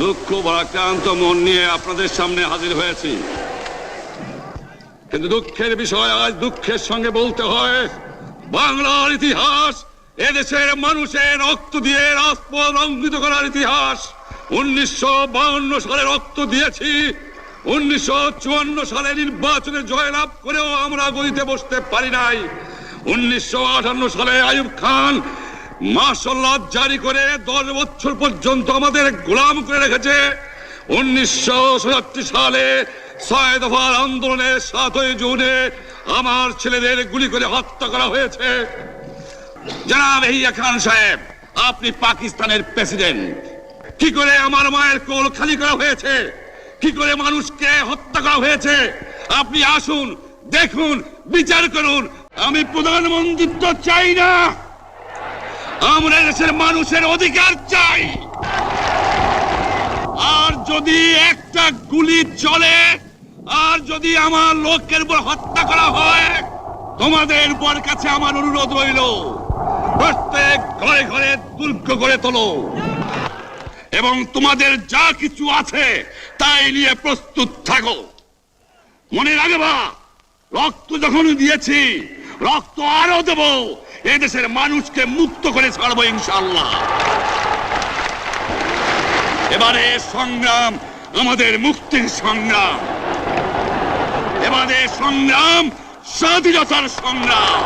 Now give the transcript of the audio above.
দুঃখ ভারাক্রান্ত মন নিয়ে আপনাদের সামনে হাজির হয়েছি। কিন্তু দুঃখের বিষয় আজ দুঃখের সঙ্গে বলতে হয়, বাংলার ইতিহাস, এদেশের মানুষের রক্ত দিয়ে রাজপথ অঙ্কিত করার ইতিহাস। উনিশশো সালে রক্ত দিয়েছি, উনিশশো চুয়ান্ন সালে নির্বাচনে জয়লাভ করেও আমরা গদিতে বসতে পারি নাই। উনিশশো আটান্ন সালে আয়ুব খান মার্শাল্লাহ জারি করে দশ বছর পর্যন্ত আমাদের গোলাম করে রেখেছে। উনিশশো সাতাত্তর সালে ছয় দফার আন্দোলনের সাতই জুনে আমার ছেলেদের গুলি করে হত্যা করা হয়েছে। জনাব হিয়া খান সাহেব, আপনি পাকিস্তানের প্রেসিডেন্ট। কি করে আমার মায়ের কোল খালি করা হয়েছে? কি করে মানুষকে হত্যা করা হয়েছে? আপনি আসুন, দেখুন, বিচার করুন আমি প্রধানমন্ত্রিত্ব চাই না। আমরা দেশের মানুষের অধিকার চাই। আর যদি একটা গুলি চলে, আর যদি আমার লোকের উপর হত্যা করা হয়, তোমাদের উপর কাছে আমার অনুরোধ রইল, প্রত্যেক ঘরে ঘরে দুর্গ করে তোলো। এবং তোমাদের যা কিছু আছে, তাই নিয়ে প্রস্তুত থাকো। মনে রাখবা, রক্ত যখন দিয়েছি রক্ত আরও দেব। এদেশের মানুষকে মুক্ত করে ছাড়বো ইনশাল্লাহ এবারে সংগ্রাম, আমাদের মুক্তির সংগ্রাম। এবারে সংগ্রাম, স্বাধীনতার সংগ্রাম।